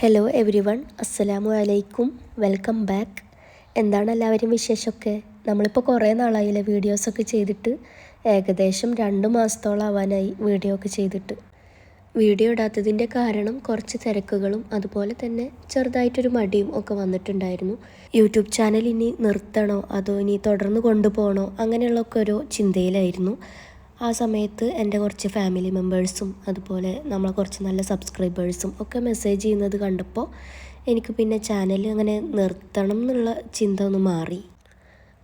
Hello every one അസ്സലാമു അലൈക്കും welcome back എന്താണ് എല്ലാവരും വിശേഷമൊക്കെ? നമ്മളിപ്പോൾ കുറേ നാളായില്ലേ വീഡിയോസൊക്കെ ചെയ്തിട്ട്. ഏകദേശം രണ്ട് മാസത്തോളം ആവാനായി വീഡിയോ ഒക്കെ ചെയ്തിട്ട്. വീഡിയോ ഇടാത്തതിന്റെ കാരണം കുറച്ച് തിരക്കുകളും അതുപോലെ തന്നെ ചെറുതായിട്ടൊരു മടിയും ഒക്കെ വന്നിട്ടുണ്ടായിരുന്നു. യൂട്യൂബ് ചാനൽ ഇനി നിർത്തണോ? അതോ ഇനി തുടർന്ന് കൊണ്ടുപോകണോ? അങ്ങനെയുള്ളൊക്കെ ഒരു ചിന്തയിലായിരുന്നു. ആ സമയത്ത് എന്റെ കുറച്ച് ഫാമിലി മെമ്പേഴ്സും അതുപോലെ നമ്മളെ കുറച്ച് നല്ല സബ്സ്ക്രൈബേഴ്സും ഒക്കെ മെസ്സേജ് ചെയ്യുന്നത് കണ്ടപ്പോൾ എനിക്ക് പിന്നെ ചാനൽ അങ്ങനെ നിർത്തണം എന്നുള്ള ചിന്ത ഒന്ന് മാറി.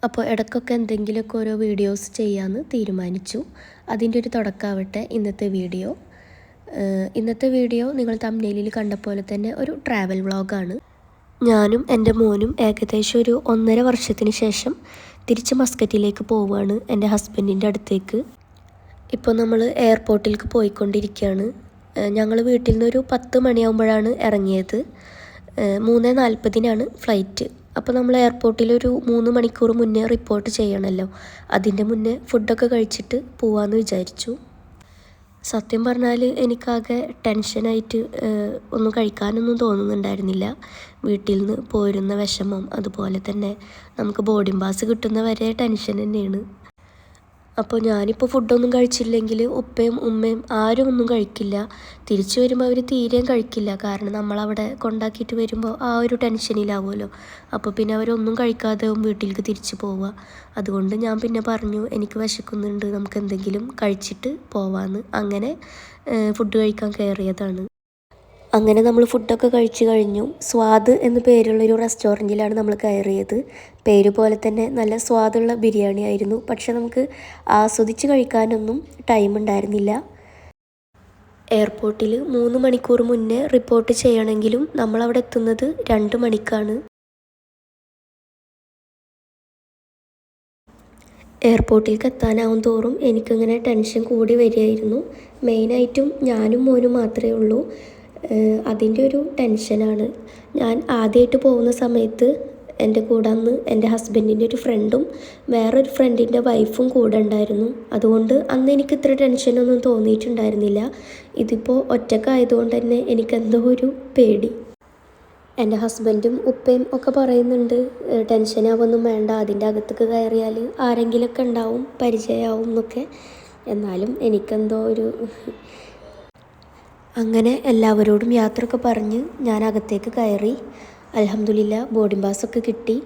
അപ്പോൾ ഇടയ്ക്കൊക്കെ എന്തെങ്കിലുമൊക്കെ ഓരോ വീഡിയോസ് ചെയ്യാമെന്ന് തീരുമാനിച്ചു. അതിന്റെ ഒരു തുടക്കമാവട്ടെ ഇന്നത്തെ വീഡിയോ ഇന്നത്തെ വീഡിയോ നിങ്ങൾ തമ്മിലിൽ കണ്ട പോലെ തന്നെ ഒരു ട്രാവൽ വ്ളോഗാണ് ഞാനും എന്റെ മോനും ഏകദേശം ഒരു ഒന്നര വർഷത്തിന് ശേഷം തിരിച്ച് മസ്കറ്റിലേക്ക് പോവുകയാണ് എന്റെ ഹസ്ബൻഡിന്റെ അടുത്തേക്ക്. ഇപ്പോൾ നമ്മൾ എയർപോർട്ടിലേക്ക് പോയിക്കൊണ്ടിരിക്കുകയാണ്. ഞങ്ങൾ വീട്ടിൽ നിന്നൊരു പത്ത് മണിയാകുമ്പോഴാണ് ഇറങ്ങിയത്. മൂന്ന് നാൽപ്പതിനാണ് ഫ്ലൈറ്റ്. അപ്പോൾ നമ്മൾ എയർപോർട്ടിൽ ഒരു മൂന്ന് മണിക്കൂർ മുന്നേ റിപ്പോർട്ട് ചെയ്യണമല്ലോ. അതിന്റെ മുന്നേ ഫുഡൊക്കെ കഴിച്ചിട്ട് പോവാമെന്ന് വിചാരിച്ചു. സത്യം പറഞ്ഞാൽ എനിക്കാകെ ടെൻഷനായിട്ട് ഒന്നും കഴിക്കാനൊന്നും തോന്നുന്നുണ്ടായിരുന്നില്ല. വീട്ടിൽ നിന്ന് പോരുന്ന വിഷമം അതുപോലെ തന്നെ നമുക്ക് ബോർഡിംഗ് പാസ് കിട്ടുന്ന വരെ ടെൻഷൻ തന്നെയാണ്. അപ്പോൾ ഞാനിപ്പോൾ ഫുഡൊന്നും കഴിച്ചില്ലെങ്കിൽ ഉപ്പയും ഉമ്മയും ആരും ഒന്നും കഴിക്കില്ല. തിരിച്ചു വരുമ്പോൾ അവർ തീരെയും കഴിക്കില്ല. കാരണം നമ്മളവിടെ കൊണ്ടാക്കിയിട്ട് വരുമ്പോൾ ആ ഒരു ടെൻഷനിലാവുമല്ലോ. അപ്പോൾ പിന്നെ അവരൊന്നും കഴിക്കാതെ വീട്ടിലേക്ക് തിരിച്ചു പോവുക. അതുകൊണ്ട് ഞാൻ പിന്നെ പറഞ്ഞു എനിക്ക് വിശക്കുന്നുണ്ട്. നമുക്ക് എന്തെങ്കിലും കഴിച്ചിട്ട് പോവാമെന്ന് അങ്ങനെ ഫുഡ് കഴിക്കാൻ കയറിയതാണ്. അങ്ങനെ നമ്മൾ ഫുഡൊക്കെ കഴിച്ചു കഴിഞ്ഞു. സ്വാദ് എന്ന് പേരുള്ളൊരു റെസ്റ്റോറന്റിലാണ് നമ്മൾ കയറിയത്. പേര് പോലെ തന്നെ നല്ല സ്വാദുള്ള ബിരിയാണി ആയിരുന്നു. പക്ഷെ നമുക്ക് ആസ്വദിച്ച് കഴിക്കാനൊന്നും ടൈം ഉണ്ടായിരുന്നില്ല. എയർപോർട്ടിൽ മൂന്ന് മണിക്കൂർ മുന്നേ റിപ്പോർട്ട് ചെയ്യണമെങ്കിലും നമ്മളവിടെ എത്തുന്നത് രണ്ട് മണിക്കാണ്. എയർപോർട്ടിലേക്ക് എത്താനാവും തോറും എനിക്കിങ്ങനെ ടെൻഷൻ കൂടി വരികയായിരുന്നു. മെയിനായിട്ടും ഞാനും മോനും മാത്രമേ ഉള്ളൂ. അതിന്റെ ഒരു ടെൻഷനാണ്. ഞാൻ ആദ്യമായിട്ട് പോകുന്ന സമയത്ത് എന്റെ കൂടെ അന്ന് എന്റെ ഹസ്ബൻഡിന്റെ ഒരു ഫ്രണ്ടും വേറൊരു ഫ്രണ്ടിന്റെ വൈഫും കൂടെ ഉണ്ടായിരുന്നു. അതുകൊണ്ട് അന്ന് എനിക്ക് ഇത്ര ടെൻഷനൊന്നും തോന്നിയിട്ടുണ്ടായിരുന്നില്ല. ഇതിപ്പോൾ ഒറ്റക്കായതുകൊണ്ട് തന്നെ എനിക്കെന്തോ ഒരു പേടി. എന്റെ ഹസ്ബൻഡും ഉപ്പയും ഒക്കെ പറയുന്നുണ്ട് ടെൻഷനാവൊന്നും വേണ്ട അതിന്റെ അകത്തേക്ക് കയറിയാൽ ആരെങ്കിലുമൊക്കെ ഉണ്ടാവും പരിചയമാവും എന്നൊക്കെ. എന്നാലും എനിക്കെന്തോ ഒരു അങ്ങനെ എല്ലാവരോടും യാത്രയൊക്കെ പറഞ്ഞ് ഞാൻ അകത്തേക്ക് കയറി. അലഹമുല്ല ബോർഡിംഗ് പാസ്സൊക്കെ കിട്ടി.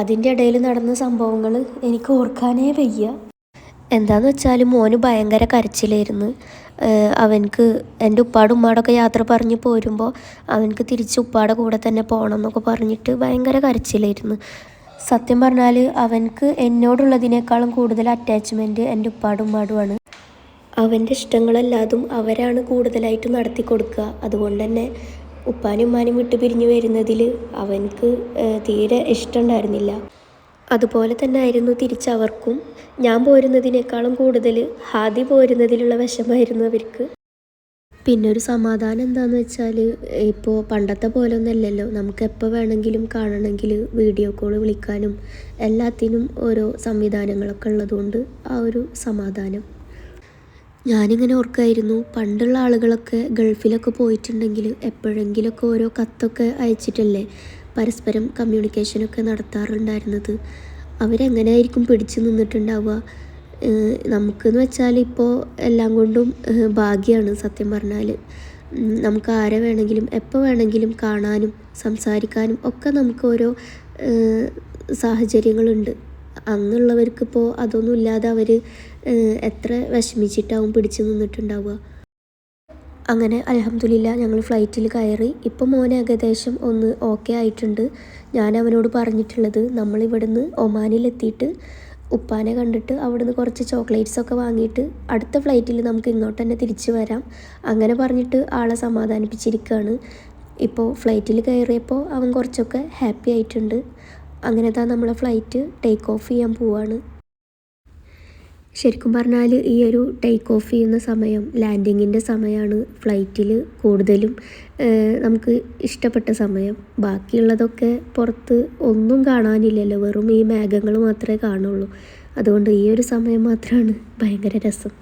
അതിന്റെ ഇടയിൽ നടന്ന സംഭവങ്ങൾ എനിക്ക് ഓർക്കാനേ വയ്യ. എന്താന്ന് വെച്ചാൽ മോന് ഭയങ്കര കരച്ചിലായിരുന്നു. അവനക്ക് എന്റെ ഉപ്പാടും ഉമ്മാടൊക്കെ യാത്ര പറഞ്ഞ് പോരുമ്പോൾ അവനക്ക് തിരിച്ച് ഉപ്പാടെ കൂടെ തന്നെ പോകണം എന്നൊക്കെ പറഞ്ഞിട്ട് ഭയങ്കര കരച്ചിലായിരുന്നു. സത്യം പറഞ്ഞാൽ അവനക്ക് എന്നോടുള്ളതിനേക്കാളും കൂടുതൽ അറ്റാച്ച്മെന്റ് എന്റെ ഉപ്പാടും ഉമ്മാടുമാണ് അവന്റെ ഇഷ്ടങ്ങളല്ലാതും അവരാണ് കൂടുതലായിട്ട് നടത്തി കൊടുക്കുക. അതുകൊണ്ട് തന്നെ ഉപ്പാനും ഉമ്മാനും വിട്ടു പിരിഞ്ഞു വരുന്നതിൽ അവനക്ക് തീരെ ഇഷ്ടമുണ്ടായിരുന്നില്ല. അതുപോലെ തന്നെ ആയിരുന്നു തിരിച്ചവർക്കും. ഞാൻ പോരുന്നതിനേക്കാളും കൂടുതൽ ഹാദി പോരുന്നതിലുള്ള വിഷമായിരുന്നു അവർക്ക്. പിന്നെ ഒരു സമാധാനം എന്താണെന്ന് വെച്ചാൽ ഇപ്പോൾ പണ്ടത്തെ പോലെ ഒന്നല്ലല്ലോ നമുക്ക് എപ്പോൾ വേണമെങ്കിലും കാണണമെങ്കിൽ വീഡിയോ കോൾ വിളിക്കാനും എല്ലാത്തിനും ഓരോ സംവിധാനങ്ങളൊക്കെ ഉള്ളതുകൊണ്ട് ആ ഒരു സമാധാനം. ഞാനിങ്ങനെ ഓർക്കായിരുന്നു. പണ്ടുള്ള ആളുകളൊക്കെ ഗൾഫിലൊക്കെ പോയിട്ടുണ്ടെങ്കിൽ എപ്പോഴെങ്കിലുമൊക്കെ ഓരോ കത്തൊക്കെ അയച്ചിട്ടല്ലേ പരസ്പരം കമ്മ്യൂണിക്കേഷനൊക്കെ നടത്താറുണ്ടായിരുന്നത്. അവരെങ്ങനെയായിരിക്കും പിടിച്ചു നിന്നിട്ടുണ്ടാവുക? നമുക്കെന്ന് വെച്ചാൽ ഇപ്പോൾ എല്ലാം കൊണ്ടും ഭാഗ്യമാണ് സത്യം പറഞ്ഞാൽ നമുക്ക് ആരെ വേണമെങ്കിലും എപ്പോൾ വേണമെങ്കിലും കാണാനും സംസാരിക്കാനും ഒക്കെ നമുക്ക് ഓരോ സാഹചര്യങ്ങളുണ്ട്. അന്നുള്ളവർക്കിപ്പോൾ അതൊന്നും ഇല്ലാതെ അവർ എത്ര വിഷമിച്ചിട്ടാവും പിടിച്ചു നിന്നിട്ടുണ്ടാവുക? അങ്ങനെ അലഹമ്മദില്ല ഞങ്ങൾ ഫ്ലൈറ്റിൽ കയറി. ഇപ്പം മോൻ ഏകദേശം ഒന്ന് ഓക്കെ ആയിട്ടുണ്ട്. ഞാൻ അവനോട് പറഞ്ഞിട്ടുള്ളത് നമ്മൾ ഇവിടുന്ന് ഒമാനിലെത്തിയിട്ട് ഉപ്പാനെ കണ്ടിട്ട് അവിടുന്ന് കുറച്ച് ചോക്ലേറ്റ്സ് ഒക്കെ വാങ്ങിയിട്ട് അടുത്ത ഫ്ലൈറ്റിൽ നമുക്ക് ഇങ്ങോട്ട് തന്നെ തിരിച്ചു വരാം. അങ്ങനെ പറഞ്ഞിട്ട് ആളെ സമാധാനിപ്പിച്ചിരിക്കുകയാണ് ഇപ്പോൾ ഫ്ലൈറ്റിൽ കയറിയപ്പോൾ അവൻ കുറച്ചൊക്കെ ഹാപ്പി ആയിട്ടുണ്ട്. അങ്ങനെ താ നമ്മളെ ഫ്ലൈറ്റ് ടേക്ക് ഓഫ് ചെയ്യാൻ പോവാണ്. ശരിക്കും പറഞ്ഞാൽ ഈ ഒരു ടേക്ക് ഓഫ് ചെയ്യുന്ന സമയം ലാൻഡിങ്ങിന്റെ സമയമാണ് ഫ്ലൈറ്റിൽ കൂടുതലും നമുക്ക് ഇഷ്ടപ്പെട്ട സമയം. ബാക്കിയുള്ളതൊക്കെ പുറത്ത് ഒന്നും കാണാനില്ലല്ലോ. വെറും ഈ മേഘങ്ങൾ മാത്രമേ കാണുള്ളൂ. അതുകൊണ്ട് ഈ ഒരു സമയം മാത്രമാണ് ഭയങ്കര രസം.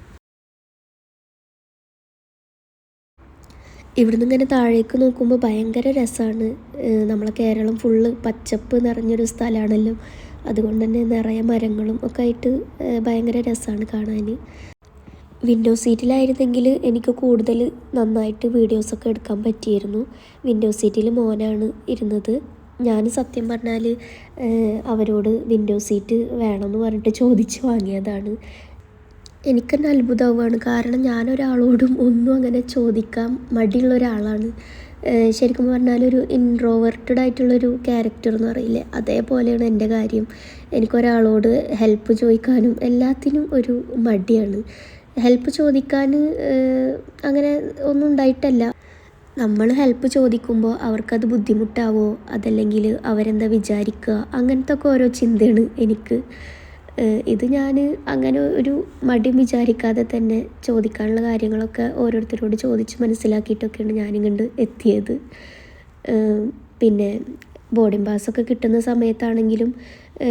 ഇവിടുന്ന് ഇങ്ങനെ താഴേക്ക് നോക്കുമ്പോൾ ഭയങ്കര രസമാണ്. നമ്മളെ കേരളം ഫുള്ള് പച്ചപ്പ് നിറഞ്ഞൊരു സ്ഥലമാണല്ലോ. അതുകൊണ്ട് തന്നെ നിറയെ മരങ്ങളും ഒക്കെ ആയിട്ട് ഭയങ്കര രസമാണ് കാണാൻ. വിൻഡോ സീറ്റിലായിരുന്നെങ്കിൽ എനിക്ക് കൂടുതൽ നന്നായിട്ട് വീഡിയോസൊക്കെ എടുക്കാൻ പറ്റിയിരുന്നു. വിൻഡോ സീറ്റിൽ മോനാണ് ഇരുന്നത്. ഞാൻ സത്യം പറഞ്ഞാൽ അവരോട് വിൻഡോ സീറ്റ് വേണമെന്ന് പറഞ്ഞിട്ട് ചോദിച്ച് വാങ്ങിയതാണ്. എനിക്ക് തന്നെ അത്ഭുതമാവുകയാണ് കാരണം ഞാനൊരാളോടും ഒന്നും അങ്ങനെ ചോദിക്കാൻ മടിയുള്ള ഒരാളാണ്. ശരിക്കും പറഞ്ഞാൽ ഒരു ഇൻട്രോവേർട്ടഡ് ആയിട്ടുള്ളൊരു ക്യാരക്ടർ എന്ന് പറയില്ലേ? അതേപോലെയാണ് എന്റെ കാര്യം. എനിക്കൊരാളോട് ഹെൽപ്പ് ചോദിക്കാനും എല്ലാത്തിനും ഒരു മടിയാണ്. ഹെൽപ്പ് ചോദിക്കാൻ അങ്ങനെ ഒന്നും ഉണ്ടായിട്ടല്ല. നമ്മൾ ഹെൽപ്പ് ചോദിക്കുമ്പോൾ അവർക്കത് ബുദ്ധിമുട്ടാവോ? അതല്ലെങ്കിൽ അവരെന്താ വിചാരിക്കുക? അങ്ങനത്തെ ഒക്കെ ഓരോ ചിന്തയാണ് എനിക്ക്. ഇത് ഞാൻ അങ്ങനെ ഒരു മടിയും വിചാരിക്കാതെ തന്നെ ചോദിക്കാനുള്ള കാര്യങ്ങളൊക്കെ ഓരോരുത്തരോട് ചോദിച്ച് മനസ്സിലാക്കിയിട്ടൊക്കെയാണ് ഞാനിങ്ങോട്ട് എത്തിയത്. പിന്നെ ബോർഡിംഗ് പാസ്സൊക്കെ കിട്ടുന്ന സമയത്താണെങ്കിലും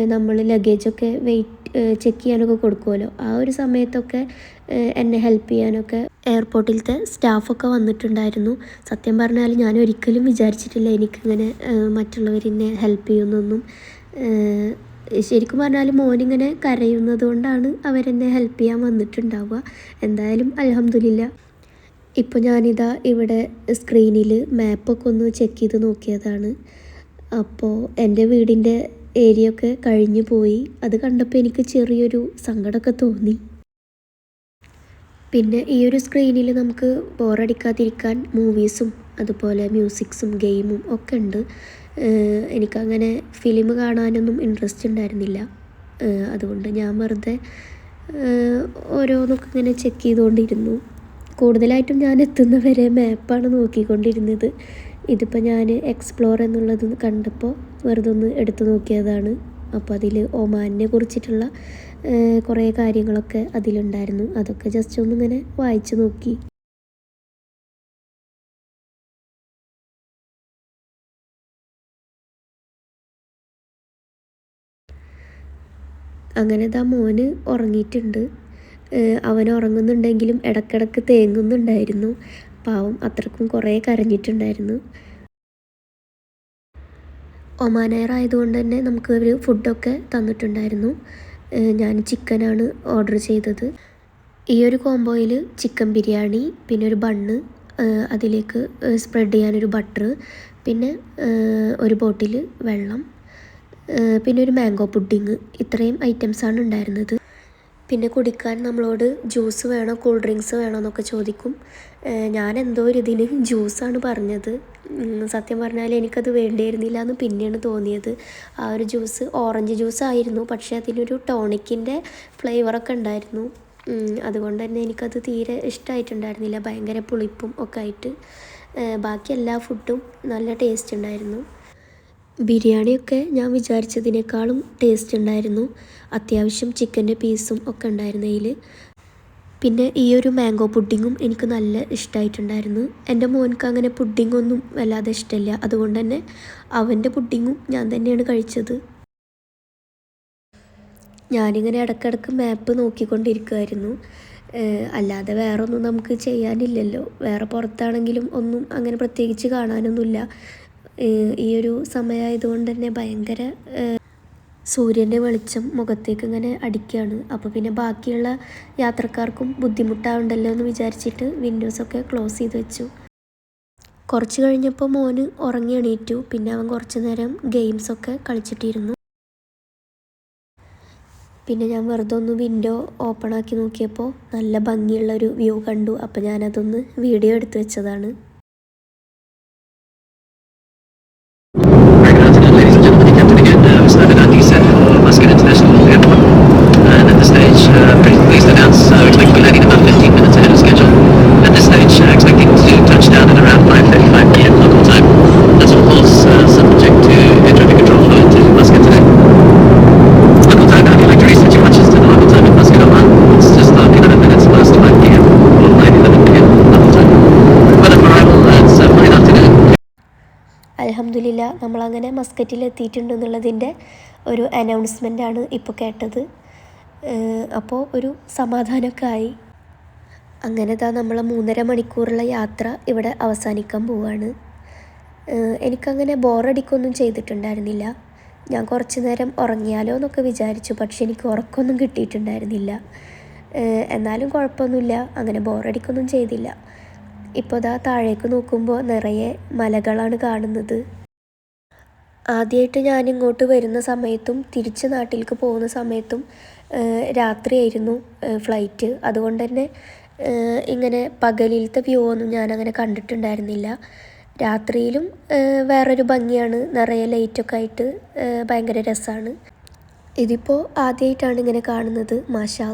നമ്മൾ ലഗേജൊക്കെ വെയിറ്റ് ചെക്ക് ചെയ്യാനൊക്കെ കൊടുക്കുമല്ലോ ആ ഒരു സമയത്തൊക്കെ എന്നെ ഹെൽപ്പ് ചെയ്യാനൊക്കെ എയർപോർട്ടിലത്തെ സ്റ്റാഫൊക്കെ വന്നിട്ടുണ്ടായിരുന്നു. സത്യം പറഞ്ഞാൽ ഞാൻ ഒരിക്കലും വിചാരിച്ചിട്ടില്ല എനിക്കിങ്ങനെ മറ്റുള്ളവരെന്നെ ഹെൽപ്പ് ചെയ്യുമെന്നൊന്നും ഏഹ് ശരിക്കും പറഞ്ഞാൽ മോനിങ്ങനെ കരയുന്നത് കൊണ്ടാണ് അവരെന്നെ ഹെൽപ്പ് ചെയ്യാൻ വന്നിട്ടുണ്ടാവുക. എന്തായാലും അലഹമില്ല ഇപ്പോൾ ഞാനിതാ ഇവിടെ സ്ക്രീനിൽ മാപ്പൊക്കെ ഒന്ന് ചെക്ക് ചെയ്ത് നോക്കിയതാണ്. അപ്പോൾ എന്റെ വീടിന്റെ ഏരിയ ഒക്കെ കഴിഞ്ഞു പോയി. അത് കണ്ടപ്പോൾ എനിക്ക് ചെറിയൊരു സങ്കടമൊക്കെ തോന്നി. പിന്നെ ഈ ഒരു സ്ക്രീനിൽ നമുക്ക് ബോറടിക്കാതിരിക്കാൻ മൂവീസും അതുപോലെ മ്യൂസിക്സും ഗെയിമും ഒക്കെ ഉണ്ട്. എനിക്കങ്ങനെ ഫിലിം കാണാനൊന്നും ഇൻട്രസ്റ്റ് ഉണ്ടായിരുന്നില്ല. അതുകൊണ്ട് ഞാൻ വെറുതെ ഓരോന്നൊക്കെ ഇങ്ങനെ ചെക്ക് ചെയ്തുകൊണ്ടിരുന്നു. കൂടുതലായിട്ടും ഞാൻ എത്തുന്നവരെ മാപ്പാണ് നോക്കിക്കൊണ്ടിരുന്നത്. ഇതിപ്പോൾ ഞാൻ എക്സ്പ്ലോർ എന്നുള്ളത് കണ്ടപ്പോൾ വെറുതെ ഒന്ന് എടുത്തു നോക്കിയതാണ്. അപ്പോൾ അതിൽ ഒമാനിനെ കുറിച്ചിട്ടുള്ള കുറേ കാര്യങ്ങളൊക്കെ അതിലുണ്ടായിരുന്നു. അതൊക്കെ ജസ്റ്റ് ഒന്നിങ്ങനെ വായിച്ചു നോക്കി. അങ്ങനെ ദാ മോന് ഉറങ്ങിയിട്ടുണ്ട്. അവൻ ഉറങ്ങുന്നുണ്ടെങ്കിലും ഇടക്കിടക്ക് തേങ്ങുന്നുണ്ടായിരുന്നു. പാവം അത്രക്കും കുറേ കരഞ്ഞിട്ടുണ്ടായിരുന്നു. ഒമാൻ ആയതുകൊണ്ട് തന്നെ നമുക്ക് ഒരു ഫുഡൊക്കെ തന്നിട്ടുണ്ടായിരുന്നു. ഞാൻ ചിക്കനാണ് ഓർഡർ ചെയ്തത്. ഈ ഒരു കോംബോയിൽ ചിക്കൻ ബിരിയാണി പിന്നെ ഒരു ബണ്ണ് അതിലേക്ക് സ്പ്രെഡ് ചെയ്യാനൊരു ബട്ടർ പിന്നെ ഒരു ബോട്ടിൽ വെള്ളം. പിന്നെ ഒരു മാംഗോ പുഡിങ് ഇത്രയും ഐറ്റംസാണ് ഉണ്ടായിരുന്നത്. പിന്നെ കുടിക്കാൻ നമ്മളോട് ജ്യൂസ് വേണോ കൂൾ ഡ്രിങ്ക്സ് വേണോ എന്നൊക്കെ ചോദിക്കും. ഞാൻ എന്തോ ഒരു ഇതിന് ജ്യൂസാണ് പറഞ്ഞത്. സത്യം പറഞ്ഞാൽ എനിക്കത് വേണ്ടിയിരുന്നില്ല എന്ന് പിന്നെയാണ് തോന്നിയത്. ആ ഒരു ജ്യൂസ് ഓറഞ്ച് ജ്യൂസ് ആയിരുന്നു പക്ഷേ അതിനൊരു ടോണിക്കിന്റെ ഫ്ലേവറൊക്കെ ഉണ്ടായിരുന്നു. അതുകൊണ്ട് തന്നെ എനിക്കത് തീരെ ഇഷ്ടമായിട്ടുണ്ടായിരുന്നില്ല ഭയങ്കര പുളിപ്പും ഒക്കെ ആയിട്ട്. ബാക്കി എല്ലാ ഫുഡും നല്ല ടേസ്റ്റ് ഉണ്ടായിരുന്നു. ബിരിയാണിയൊക്കെ ഞാൻ വിചാരിച്ചതിനേക്കാളും ടേസ്റ്റ് ഉണ്ടായിരുന്നു. അത്യാവശ്യം ചിക്കന്റെ പീസും ഒക്കെ ഉണ്ടായിരുന്നതിൽ പിന്നെ ഈ ഒരു മാംഗോ പുഡിങ്ങും എനിക്ക് നല്ല ഇഷ്ടമായിട്ടുണ്ടായിരുന്നു എന്റെ മോൻക്ക് അങ്ങനെ പുഡിങ്ങൊന്നും വല്ലാതെ ഇഷ്ടമില്ല അതുകൊണ്ട് തന്നെ അവന്റെ പുഡിങ്ങും ഞാൻ തന്നെയാണ് കഴിച്ചത്. ഞാനിങ്ങനെ ഇടയ്ക്കിടയ്ക്ക് മാപ്പ് നോക്കിക്കൊണ്ടിരിക്കുമായിരുന്നു അല്ലാതെ വേറൊന്നും നമുക്ക് ചെയ്യാനില്ലല്ലോ. വേറെ പുറത്താണെങ്കിലും ഒന്നും അങ്ങനെ പ്രത്യേകിച്ച് കാണാനൊന്നുമില്ല. ഈ ഒരു സമയമായതുകൊണ്ട് തന്നെ ഭയങ്കര സൂര്യന്റെ വെളിച്ചം മുഖത്തേക്ക് ഇങ്ങനെ അടിക്കുകയാണ് അപ്പോൾ പിന്നെ ബാക്കിയുള്ള യാത്രക്കാർക്കും ബുദ്ധിമുട്ടാവുണ്ടല്ലോ എന്ന് വിചാരിച്ചിട്ട് വിൻഡോസൊക്കെ ക്ലോസ് ചെയ്ത് വെച്ചു. കുറച്ച് കഴിഞ്ഞപ്പോൾ മോന് ഉറങ്ങി എണീറ്റു. പിന്നെ അവൻ കുറച്ച് നേരം ഗെയിംസൊക്കെ കളിച്ചിട്ടിരുന്നു. പിന്നെ ഞാൻ വെറുതെ ഒന്ന് വിൻഡോ ഓപ്പൺ ആക്കി നോക്കിയപ്പോൾ നല്ല ഭംഗിയുള്ളൊരു വ്യൂ കണ്ടു. അപ്പോൾ ഞാനതൊന്ന് വീഡിയോ എടുത്തു വെച്ചതാണ്. അലഹമില്ല നമ്മളങ്ങനെ മസ്കറ്റിൽ എത്തിയിട്ടുണ്ടെന്നുള്ളതിന്റെ ഒരു അനൗൺസ്മെന്റാണ് ഇപ്പോൾ കേട്ടത്. അപ്പോൾ ഒരു സമാധാനമൊക്കെ ആയി. അങ്ങനെ താ നമ്മളെ മൂന്നര മണിക്കൂറുള്ള യാത്ര ഇവിടെ അവസാനിക്കാൻ പോവാണ്. എനിക്കങ്ങനെ ബോറടിക്കൊന്നും ചെയ്തിട്ടുണ്ടായിരുന്നില്ല. ഞാൻ കുറച്ച് നേരം ഉറങ്ങിയാലോ എന്നൊക്കെ വിചാരിച്ചു പക്ഷെ എനിക്ക് ഉറക്കമൊന്നും കിട്ടിയിട്ടുണ്ടായിരുന്നില്ല. എന്നാലും കുഴപ്പമൊന്നുമില്ല അങ്ങനെ ബോറടിക്കൊന്നും ചെയ്തില്ല. ഇപ്പോൾ താഴേക്ക് നോക്കുമ്പോൾ നിറയെ മലകളാണ് കാണുന്നത്. ആദ്യമായിട്ട് ഞാൻ ഇങ്ങോട്ട് വരുന്ന സമയത്തും തിരിച്ച് നാട്ടിലേക്ക് പോകുന്ന സമയത്തും രാത്രിയായിരുന്നു ഫ്ലൈറ്റ്. അതുകൊണ്ട് തന്നെ ഇങ്ങനെ പകലിലത്തെ വ്യൂ ഒന്നും ഞാനങ്ങനെ കണ്ടിട്ടുണ്ടായിരുന്നില്ല. രാത്രിയിലും വേറൊരു ഭംഗിയാണ്. നിറയെ ലൈറ്റൊക്കെ ആയിട്ട് ഭയങ്കര രസമാണ് ഇതിപ്പോൾ ആദ്യമായിട്ടാണ് ഇങ്ങനെ കാണുന്നത് മാഷാ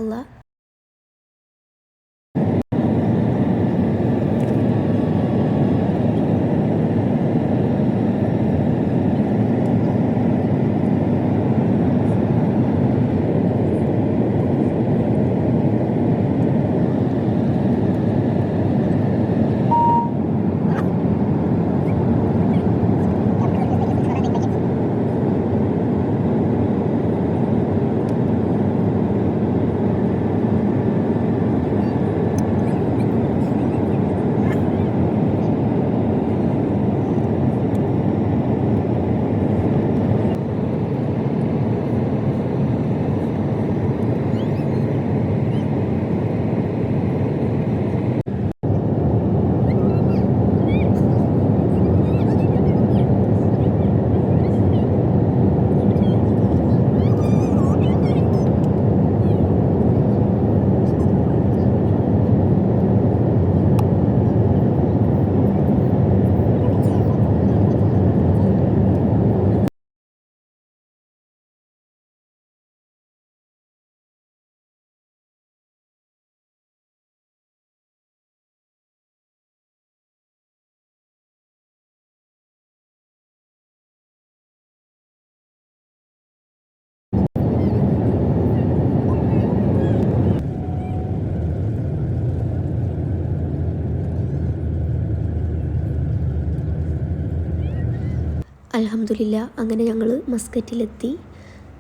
അലഹമില്ല അങ്ങനെ ഞങ്ങൾ മസ്കറ്റിലെത്തി.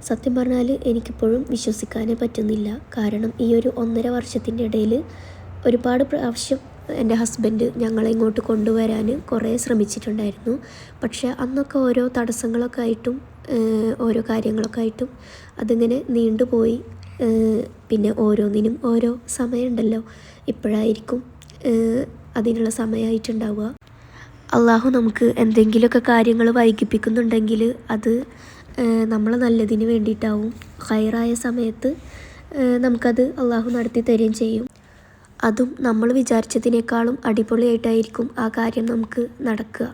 സത്യം പറഞ്ഞാൽ എനിക്കിപ്പോഴും വിശ്വസിക്കാനേ പറ്റുന്നില്ല. കാരണം ഈ ഒരു ഒന്നര വർഷത്തിന്റെ ഇടയിൽ ഒരുപാട് പ്രാവശ്യം എന്റെ ഹസ്ബൻഡ് ഞങ്ങളെ ഇങ്ങോട്ട് കൊണ്ടുവരാൻ കുറേ ശ്രമിച്ചിട്ടുണ്ടായിരുന്നു. പക്ഷേ അന്നൊക്കെ ഓരോ തടസ്സങ്ങളൊക്കെ ആയിട്ടും ഓരോ കാര്യങ്ങളൊക്കെ ആയിട്ടും അതിങ്ങനെ നീണ്ടുപോയി പിന്നെ ഓരോന്നിനും ഓരോ സമയമുണ്ടല്ലോ. ഇപ്പോഴായിരിക്കും അതിനുള്ള സമയമായിട്ടുണ്ടാവുക. അള്ളാഹു നമുക്ക് എന്തെങ്കിലുമൊക്കെ കാര്യങ്ങൾ വൈകിപ്പിക്കുന്നുണ്ടെങ്കിൽ അത് നമ്മളെ നല്ലതിന് വേണ്ടിയിട്ടാവും. ഹൈറായ സമയത്ത് നമുക്കത് അള്ളാഹു നടത്തി തരികയും ചെയ്യും. അതും നമ്മൾ വിചാരിച്ചതിനേക്കാളും അടിപൊളിയായിട്ടായിരിക്കും ആ കാര്യം നമുക്ക് നടക്കുക.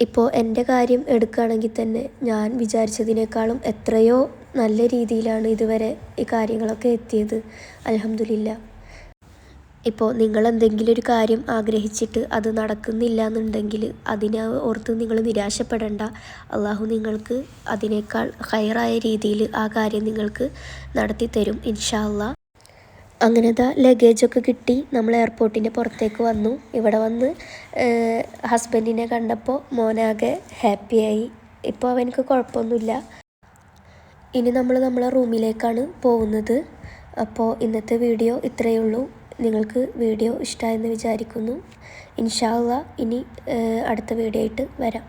ഇപ്പോൾ എന്റെ കാര്യം എടുക്കുകയാണെങ്കിൽ തന്നെ ഞാൻ വിചാരിച്ചതിനേക്കാളും എത്രയോ നല്ല രീതിയിലാണ് ഇതുവരെ ഈ കാര്യങ്ങളൊക്കെ എത്തിയത്. അലഹമില്ല ഇപ്പോൾ നിങ്ങൾ എന്തെങ്കിലും ഒരു കാര്യം ആഗ്രഹിച്ചിട്ട് അത് നടക്കുന്നില്ല എന്നുണ്ടെങ്കിൽ അതിനെ ഓർത്ത് നിങ്ങൾ നിരാശപ്പെടേണ്ട. അള്ളാഹു നിങ്ങൾക്ക് അതിനേക്കാൾ ഹയറായ രീതിയിൽ ആ കാര്യം നിങ്ങൾക്ക് നടത്തി തരും ഇൻഷാല്ല അങ്ങനത്തെ ലഗേജൊക്കെ കിട്ടി. നമ്മൾ എയർപോർട്ടിന്റെ പുറത്തേക്ക് വന്നു. ഇവിടെ വന്ന് ഹസ്ബൻഡിനെ കണ്ടപ്പോൾ മോനാകെ ഹാപ്പിയായി. ഇപ്പോൾ അവനക്ക് കുഴപ്പമൊന്നുമില്ല. ഇനി നമ്മൾ നമ്മളെ റൂമിലേക്കാണ് പോകുന്നത്. അപ്പോൾ ഇന്നത്തെ വീഡിയോ ഇത്രയേ ഉള്ളൂ. നിങ്ങൾക്ക് വീഡിയോ ഇഷ്ടമായെന്ന് വിചാരിക്കുന്നു. ഇൻഷാ അള്ളാ ഇനി അടുത്ത വീഡിയോ ആയിട്ട് വരാം.